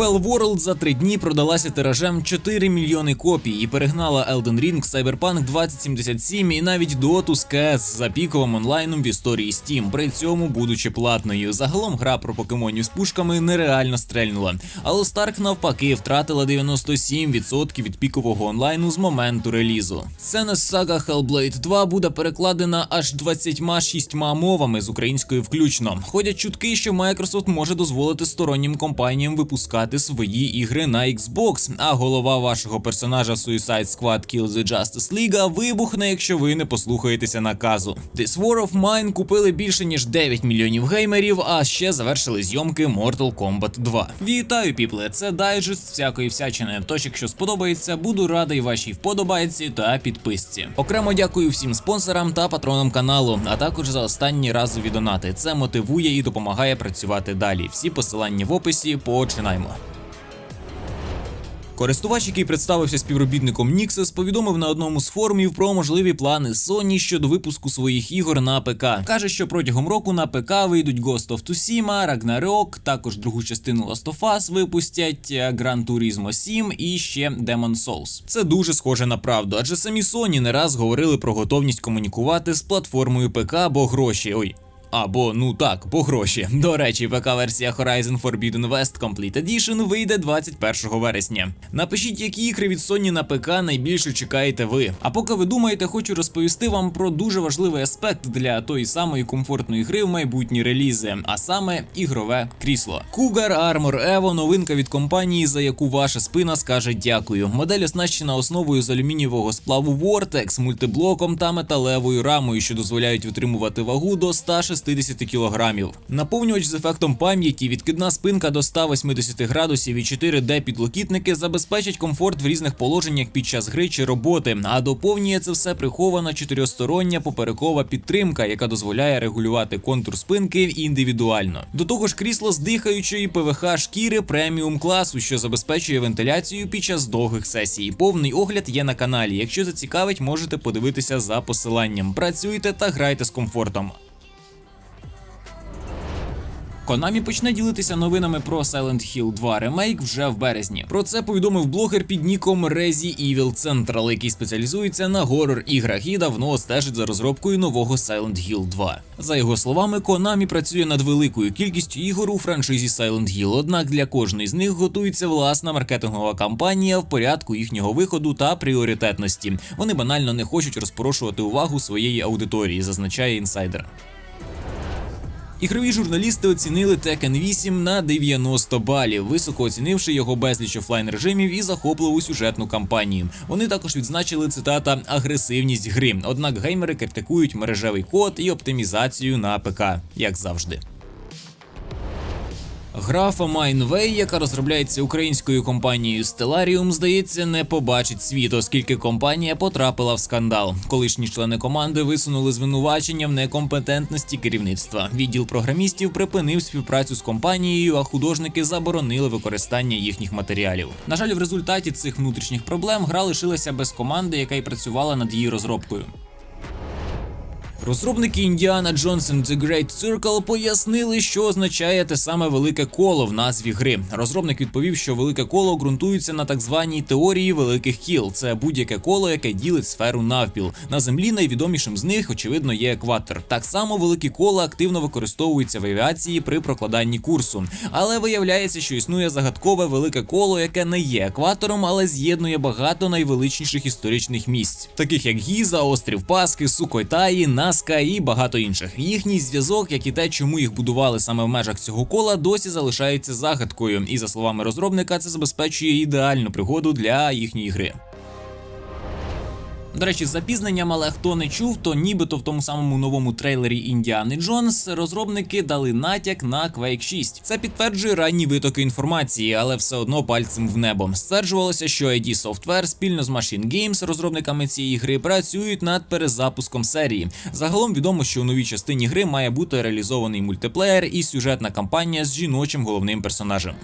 Pell World за три дні продалася тиражем 4 мільйони копій і перегнала Elden Ring, Cyberpunk 2077 і навіть Dota CS за піковим онлайном в історії Steam, при цьому будучи платною. Загалом гра про покемонів з пушками нереально стрельнула. А Lost Ark навпаки втратила 97% від пікового онлайну з моменту релізу. Сцена з сага Hellblade 2 буде перекладена аж 26 мовами з українською включно. Ходять чутки, що Microsoft може дозволити стороннім компаніям випускати свої ігри на Xbox, а голова вашого персонажа в Suicide Squad Kill the Justice League вибухне, якщо ви не послухаєтеся наказу. This War of Mine купили більше ніж 9 мільйонів геймерів, а ще завершили зйомки Mortal Kombat 2. Вітаю, піпле! Це дайджест всякої всячини. Тож, якщо сподобається, буду радий вашій вподобайці та підписці. Окремо дякую всім спонсорам та патронам каналу, а також за останні разові донати. Це мотивує і допомагає працювати далі. Всі посилання в описі. Починаємо. Користувач, який представився співробітником Nixes, повідомив на одному з форумів про можливі плани Sony щодо випуску своїх ігор на ПК. Каже, що протягом року на ПК вийдуть Ghost of Tsushima, Ragnarok, також другу частину Last of Us випустять, е, Gran Turismo 7 і ще Demon Souls. Це дуже схоже на правду, адже самі Sony не раз говорили про готовність комунікувати з платформою ПК, бо гроші. Ой. Або ну так, по гроші. До речі, ПК-версія Horizon Forbidden West Complete Edition вийде 21 вересня. Напишіть, які ігри від Sony на ПК найбільше чекаєте ви. А поки ви думаєте, хочу розповісти вам про дуже важливий аспект для тої самої комфортної гри в майбутні релізи, а саме ігрове крісло. Cougar Armor Evo – новинка від компанії, за яку ваша спина скаже дякую. Модель оснащена основою з алюмінієвого сплаву Vortex, мультиблоком та металевою рамою, що дозволяють витримувати вагу до 160 кілограмів. Наповнювач з ефектом пам'яті, відкидна спинка до 180 градусів і 4D підлокітники забезпечать комфорт в різних положеннях під час гри чи роботи. А доповнює це все прихована чотирьохстороння поперекова підтримка, яка дозволяє регулювати контур спинки індивідуально. До того ж, крісло з дихаючої ПВХ шкіри преміум класу, що забезпечує вентиляцію під час довгих сесій. Повний огляд є на каналі. Якщо зацікавить, можете подивитися за посиланням. Працюйте та грайте з комфортом. Konami почне ділитися новинами про Silent Hill 2 ремейк вже в березні. Про це повідомив блогер під ніком Rezi Evil Central, який спеціалізується на горор іграх і давно стежить за розробкою нового Silent Hill 2. За його словами, Konami працює над великою кількістю ігор у франшизі Silent Hill, однак для кожної з них готується власна маркетингова кампанія в порядку їхнього виходу та пріоритетності. Вони банально не хочуть розпорошувати увагу своєї аудиторії, зазначає інсайдер. Ігрові журналісти оцінили Tekken 8 на 90 балів, високо оцінивши його безліч офлайн режимів і захопливу сюжетну кампанію. Вони також відзначили цитата агресивність гри. Однак геймери критикують мережевий код і оптимізацію на ПК, як завжди. Графа Майнвей, яка розробляється українською компанією Stellarium, здається, не побачить світ, оскільки компанія потрапила в скандал. Колишні члени команди висунули звинувачення в некомпетентності керівництва. Відділ програмістів припинив співпрацю з компанією, а художники заборонили використання їхніх матеріалів. На жаль, в результаті цих внутрішніх проблем гра лишилася без команди, яка й працювала над її розробкою. Розробники Indiana Jones and The Great Circle пояснили, що означає те саме велике коло в назві гри. Розробник відповів, що велике коло ґрунтується на так званій теорії великих кіл. Це будь-яке коло, яке ділить сферу навпіл. На землі найвідомішим з них, очевидно, є екватор. Так само великі кола активно використовуються в авіації при прокладанні курсу. Але виявляється, що існує загадкове велике коло, яке не є екватором, але з'єднує багато найвеличніших історичних місць, таких як Гіза, острів Паски, Сукойтаї, Наска і багато інших. Їхній зв'язок, як і те, чому їх будували саме в межах цього кола, досі залишається загадкою. І за словами розробника, це забезпечує ідеальну пригоду для їхньої гри. До речі, з запізненням, але хто не чув, то нібито в тому самому новому трейлері Індіани Джонс розробники дали натяк на Quake 6. Це підтверджує ранні витоки інформації, але все одно пальцем в небо. Стверджувалося, що ID Software спільно з Machine Games, розробниками цієї гри, працюють над перезапуском серії. Загалом відомо, що у новій частині гри має бути реалізований мультиплеєр і сюжетна кампанія з жіночим головним персонажем.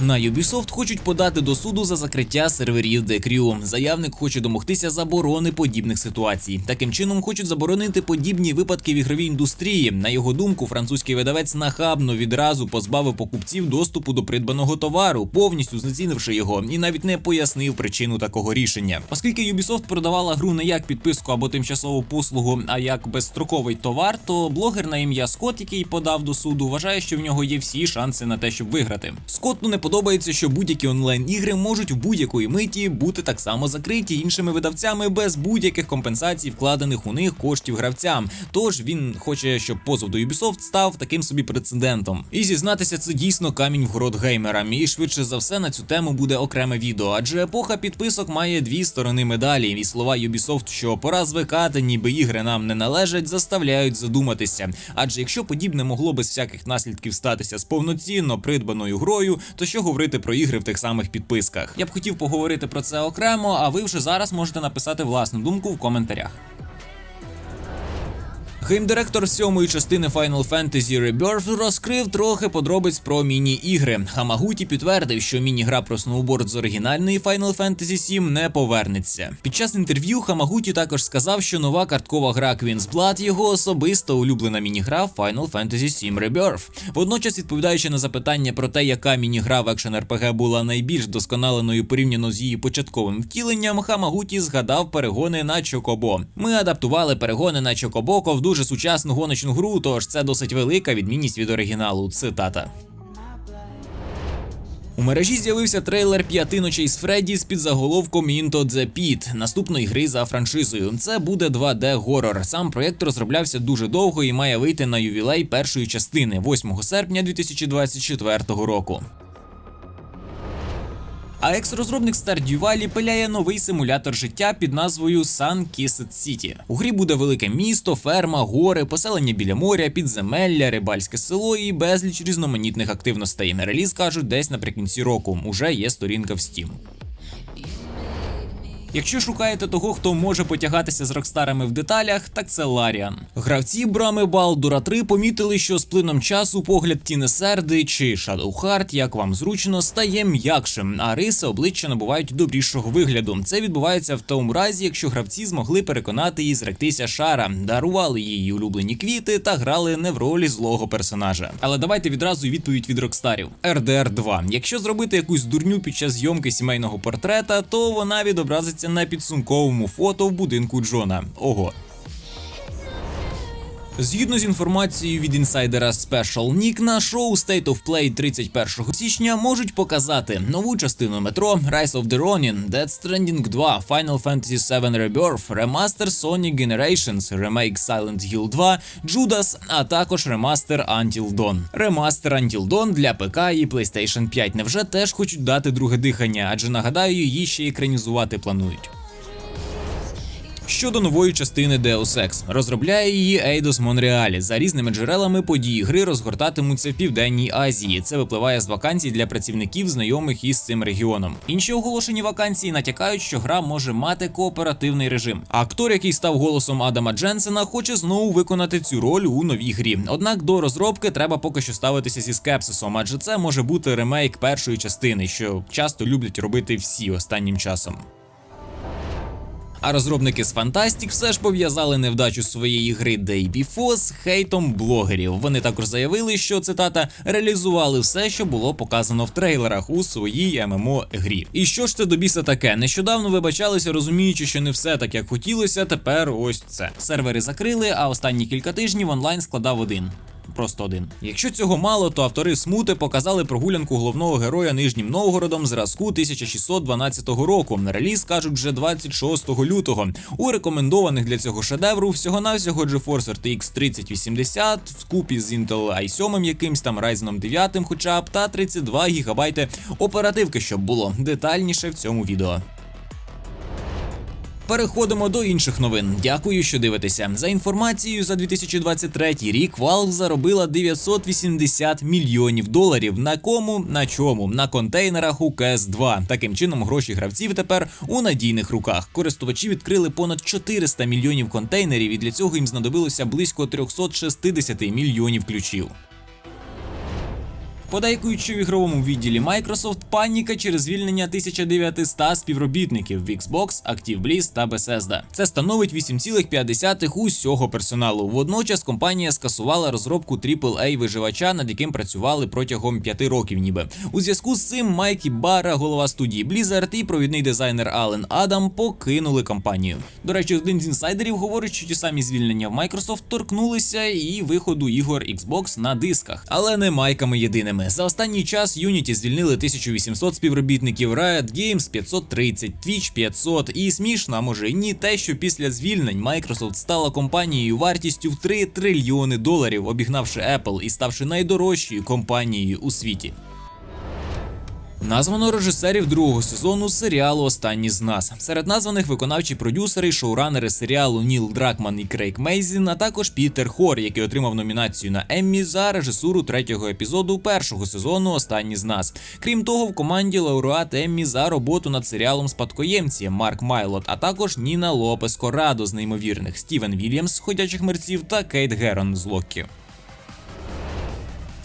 На Ubisoft хочуть подати до суду за закриття серверів The Crew. Заявник хоче домогтися заборони подібних ситуацій. Таким чином хочуть заборонити подібні випадки в ігровій індустрії. На його думку, французький видавець нахабно відразу позбавив покупців доступу до придбаного товару, повністю знецінивши його, і навіть не пояснив причину такого рішення. Оскільки Ubisoft продавала гру не як підписку або тимчасову послугу, а як безстроковий товар, то блогер на ім'я Скотт, який подав до суду, вважає, що в нього є всі шанси на те, щоб виграти. Скотту не подобається, що будь-які онлайн-ігри можуть в будь-якої миті бути так само закриті іншими видавцями без будь-яких компенсацій, вкладених у них коштів гравцям. Тож він хоче, щоб позов до Ubisoft став таким собі прецедентом. І зізнатися, це дійсно камінь в город геймерам. І швидше за все на цю тему буде окреме відео, адже епоха підписок має дві сторони медалі. І слова Ubisoft, що пора звикати, ніби ігри нам не належать, заставляють задуматися. Адже якщо подібне могло без всяких наслідків статися з повноцінно придбаною грою, то що говорити про ігри в тих самих підписках? Я б хотів поговорити про це окремо, а ви вже зараз можете написати власну думку в коментарях. Геймдиректор сьомої частини Final Fantasy Rebirth розкрив трохи подробиць про міні-ігри. Хамагуті підтвердив, що міні-гра про сноуборд з оригінальної Final Fantasy 7 не повернеться. Під час інтерв'ю Хамагуті також сказав, що нова карткова гра Queen's Blood – його особисто улюблена міні-гра Final Fantasy 7 Rebirth. Водночас, відповідаючи на запитання про те, яка міні-гра в екшен RPG була найбільш досконаленою порівняно з її початковим втіленням, Хамагуті згадав перегони на Чокобо. Ми адаптували перегони на Чокобоко в дуже сучасну гоночну гру, тож це досить велика відмінність від оригіналу. Цитата. У мережі з'явився трейлер п'яти ночей з Фредді з під заголовком Into the Pit, наступної гри за франшизою. Це буде 2D горор. Сам проєкт розроблявся дуже довго і має вийти на ювілей першої частини 8 серпня 2024 року. А екс-розробник Stardew Valley пиляє новий симулятор життя під назвою Sun Kissed City. У грі буде велике місто, ферма, гори, поселення біля моря, підземелля, рибальське село і безліч різноманітних активностей. Реліз кажуть десь наприкінці року. Уже є сторінка в Steam. Якщо шукаєте того, хто може потягатися з рокстарами в деталях, так це Ларіан. Гравці брами Балдура 3 помітили, що з плином часу погляд Тіни Серди чи Shadowheart, як вам зручно, стає м'якшим, а риси обличчя набувають добрішого вигляду. Це відбувається в тому разі, якщо гравці змогли переконати її зректися шара, дарували їй улюблені квіти та грали не в ролі злого персонажа. Але давайте відразу відповідь від рокстарів. RDR 2. Якщо зробити якусь дурню під час зйомки сімейного портрета, то вона відобразиться на підсумковому фото в будинку Джона. Ого. Згідно з інформацією від інсайдера Special Nick, на шоу State of Play 31 січня можуть показати нову частину метро, Rise of the Ronin, Dead Stranding 2, Final Fantasy VII Rebirth, ремастер Sonic Generations, ремейк Silent Hill 2, Judas, а також ремастер Until Dawn. Ремастер Until Dawn для ПК і PlayStation 5 невже теж хочуть дати друге дихання, адже нагадаю, її ще екранізувати планують. Щодо нової частини Deus Ex, розробляє її Eidos Montreal. За різними джерелами події гри розгортатимуться в південній Азії. Це випливає з вакансій для працівників, знайомих із цим регіоном. Інші оголошені вакансії натякають, що гра може мати кооперативний режим. Актор, який став голосом Адама Дженсена, хоче знову виконати цю роль у новій грі. Однак до розробки треба поки що ставитися зі скепсисом, адже це може бути ремейк першої частини, що часто люблять робити всі останнім часом. А розробники з Fantastic все ж пов'язали невдачу своєї гри Day Before з хейтом блогерів. Вони також заявили, що цитата реалізували все, що було показано в трейлерах у своїй ММО грі. І що ж це до біса таке? Нещодавно вибачалися, розуміючи, що не все так, як хотілося. Тепер ось це. Сервери закрили, а останні кілька тижнів онлайн складав один просто один. Якщо цього мало, то автори смути показали прогулянку головного героя Нижнім Новгородом зразку 1612 року. Реліз кажуть вже 26 лютого. У рекомендованих для цього шедевру всього-навсього GeForce RTX 3080 вкупі з Intel i7 якимсь там Ryzen 9 хоча б та 32 ГБ оперативки, щоб було детальніше в цьому відео. Переходимо до інших новин. Дякую, що дивитеся. За інформацією, за 2023 рік Valve заробила 980 мільйонів доларів. На кому? На чому? На контейнерах у cs 2 Таким чином, гроші гравців тепер у надійних руках. Користувачі відкрили понад 400 мільйонів контейнерів, і для цього їм знадобилося близько 360 мільйонів ключів. Подейкують, що в ігровому відділі Microsoft паніка через звільнення 1900 співробітників в Xbox, ActiveBliss та Bethesda. Це становить 8,5 усього персоналу. Водночас компанія скасувала розробку AAA виживача, над яким працювали протягом 5 років. Ніби у зв'язку з цим Майкі Бара, голова студії Blizzard і провідний дизайнер Ален Адам покинули компанію. До речі, один з інсайдерів говорить, що ті самі звільнення в Microsoft торкнулися і виходу ігор Xbox на дисках, але не майками єдиними. За останній час Unity звільнили 1800 співробітників, Riot Games 530, Twitch 500. І смішно, а може ні, те, що після звільнень Microsoft стала компанією вартістю в 3 трильйони доларів, обігнавши Apple і ставши найдорожчою компанією у світі. Названо режисерів другого сезону серіалу Останні з нас. Серед названих виконавчі продюсери, шоуранери серіалу Ніл Дракман і Крейг Мейзін, а також Пітер Хор, який отримав номінацію на Еммі за режисуру третього епізоду першого сезону Останні з нас. Крім того, в команді лауреат Еммі за роботу над серіалом Спадкоємці Марк Майлот, а також Ніна Лопес Корадо з неймовірних, Стівен Вільямс з ходячих мерців та Кейт Герон з Локі.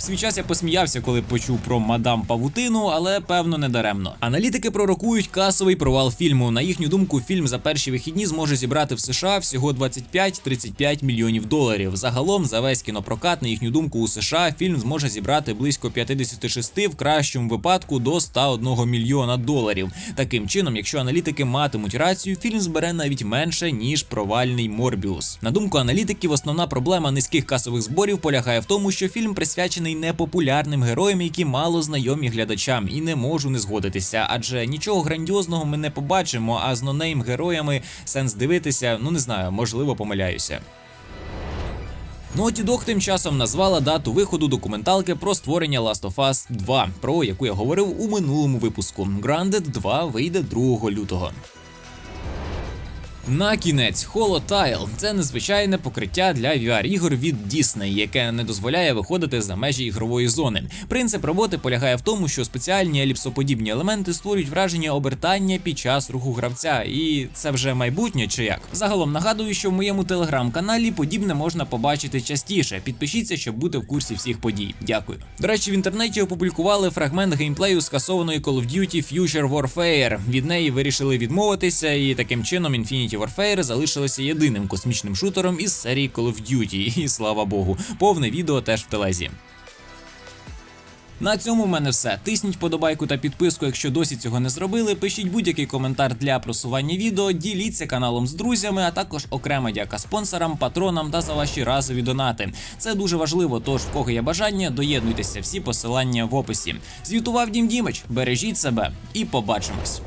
Свій час я посміявся, коли почув про мадам Павутину, але певно не даремно. Аналітики пророкують касовий провал фільму. На їхню думку, фільм за перші вихідні зможе зібрати в США всього 25-35 мільйонів доларів. Загалом за весь кінопрокат, на їхню думку, у США фільм зможе зібрати близько 56, в кращому випадку до 101 мільйона доларів. Таким чином, якщо аналітики матимуть рацію, фільм збере навіть менше ніж провальний Морбіус. На думку аналітиків, основна проблема низьких касових зборів полягає в тому, що фільм присвячений непопулярним героям, які мало знайомі глядачам, і не можу не згодитися, адже нічого грандіозного ми не побачимо. А з нонейм героями сенс дивитися, ну не знаю, можливо, помиляюся. Naughty Dog тим часом назвала дату виходу документалки про створення Last of Us 2, про яку я говорив у минулому випуску. Grounded 2 вийде 2 лютого. На кінець Holotile – це незвичайне покриття для VR-ігор від Disney, яке не дозволяє виходити за межі ігрової зони. Принцип роботи полягає в тому, що спеціальні еліпсоподібні елементи створюють враження обертання під час руху гравця, і це вже майбутнє чи як. Загалом нагадую, що в моєму телеграм-каналі подібне можна побачити частіше. Підпишіться, щоб бути в курсі всіх подій. Дякую. До речі, в інтернеті опублікували фрагмент геймплею скасованої Call of Duty Future Warfare. Від неї вирішили відмовитися, і таким чином Infinity Warfare залишилося єдиним космічним шутером із серії Call of Duty. І слава Богу, повне відео теж в телезі. На цьому в мене все. Тисніть подобайку та підписку, якщо досі цього не зробили. Пишіть будь-який коментар для просування відео, діліться каналом з друзями, а також окрема дяка спонсорам, патронам та за ваші разові донати. Це дуже важливо. Тож, в кого є бажання, доєднуйтеся всі посилання в описі. Звітував Дім Дімич, бережіть себе і побачимось.